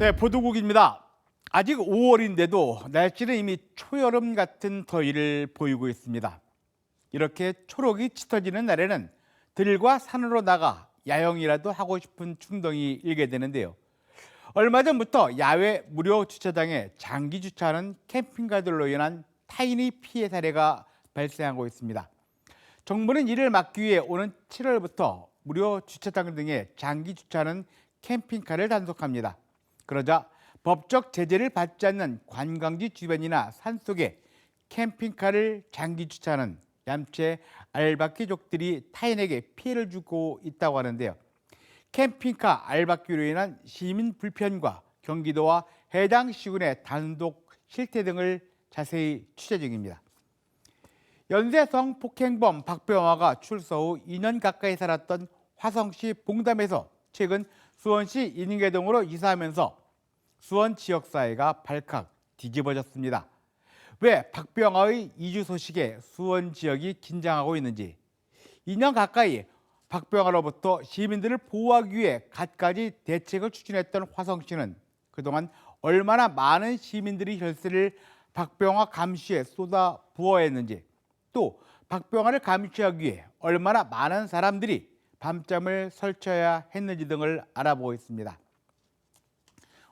네, 보도국입니다. 아직 5월인데도 날씨는 이미 초여름 같은 더위를 보이고 있습니다. 이렇게 초록이 짙어지는 날에는 들과 산으로 나가 야영이라도 하고 싶은 충동이 일게 되는데요. 얼마 전부터 야외 무료 주차장에 장기 주차하는 캠핑카들로 인한 타인의 피해 사례가 발생하고 있습니다. 정부는 이를 막기 위해 오는 7월부터 무료 주차장 등에 장기 주차하는 캠핑카를 단속합니다. 그러자 법적 제재를 받지 않는 관광지 주변이나 산속에 캠핑카를 장기 주차하는 얌체 알바끼족들이 타인에게 피해를 주고 있다고 하는데요. 캠핑카 알바끼로 인한 시민 불편과 경기도와 해당 시군의 단독 실태 등을 자세히 취재 중입니다. 연쇄성 폭행범 박병화가 출소 후 2년 가까이 살았던 화성시 봉담에서 최근 수원시 인인계동으로 이사하면서 수원 지역 사회가 발칵 뒤집어졌습니다. 왜 박병화의 이주 소식에 수원 지역이 긴장하고 있는지 2년 가까이 박병화로부터 시민들을 보호하기 위해 갖가지 대책을 추진했던 화성시는 그동안 얼마나 많은 시민들이 혈세를 박병화 감시에 쏟아 부어했는지 또 박병화를 감시하기 위해 얼마나 많은 사람들이 밤잠을 설쳐야 했는지 등을 알아보고 있습니다.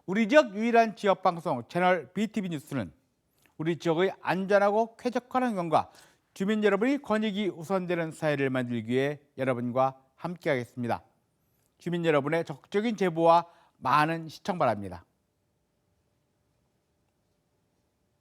우리 지역 유일한 지역 방송 채널 BTV 뉴스는 우리 지역의 안전하고 쾌적한 환경과 주민 여러분이 권익이 우선되는 사회를 만들기 위해 여러분과 함께하겠습니다. 주민 여러분의 적극적인 제보와 많은 시청 바랍니다.